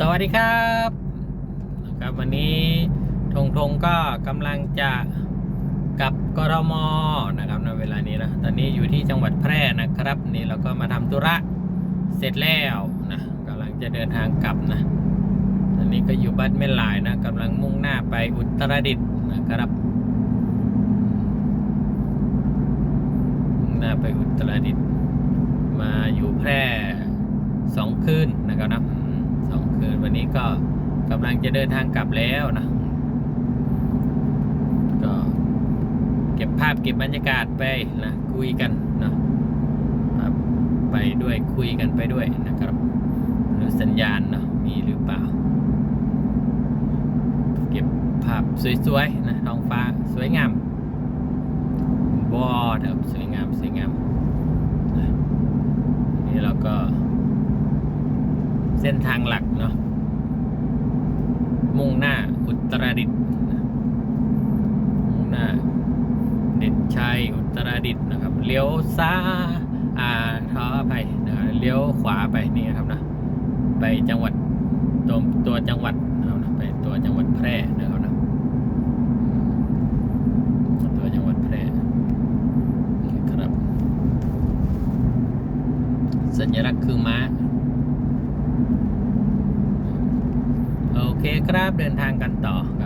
สวัสดีครับนะครับ วันนี้ทงทงก็กำลังจะกลับกรมนะครับในเวลานี้นะตอนนี้อยู่ที่จังหวัดแพร่นะครับ นี่เราก็มาทำธุระเสร็จแล้วนะกำลังจะเดินทางกลับนะตอนนี้ก็อยู่บ้านแม่ลายนะกำลังมุ่งหน้าไปอุตรดิตถ์นะครับมุ่งหน้าไปอุตรดิตถ์มาอยู่แพร่สองคืนนะครับนะอืมสองคื นี้ก็กำลังจะเดินทางกลับแล้วนะก็เก็บภาพเก็บบรรยากาศไปนะคุยกันนะไปด้วยคุยกันไปด้วยนะครับหรือสัญญาณเนาะมีหรือเปล่า เก็บภาพสวยๆนะท้องฟ้าสวยงามบอดครับสวยงามสวยงามนี่เราก็เส้นทางหลักเนาะ มุ่งหน้าอุตรดิตถ์มุ่งหน้า เด่นชัยอุตรดิตถ์นะครับ เลี้ยวซ้ายอ่าท้อไปนะครับเลี้ยวขวาไปนี่นะครับนะไปจังหวัดตัวตัวจังหวัดนะครับนะไปตัวจังหวัดแพร่นะครับนะตัวจังหวัดแพร่ครับ สัญลักษณ์คือม้า โอ เคครับเดินทางกันต่อครับ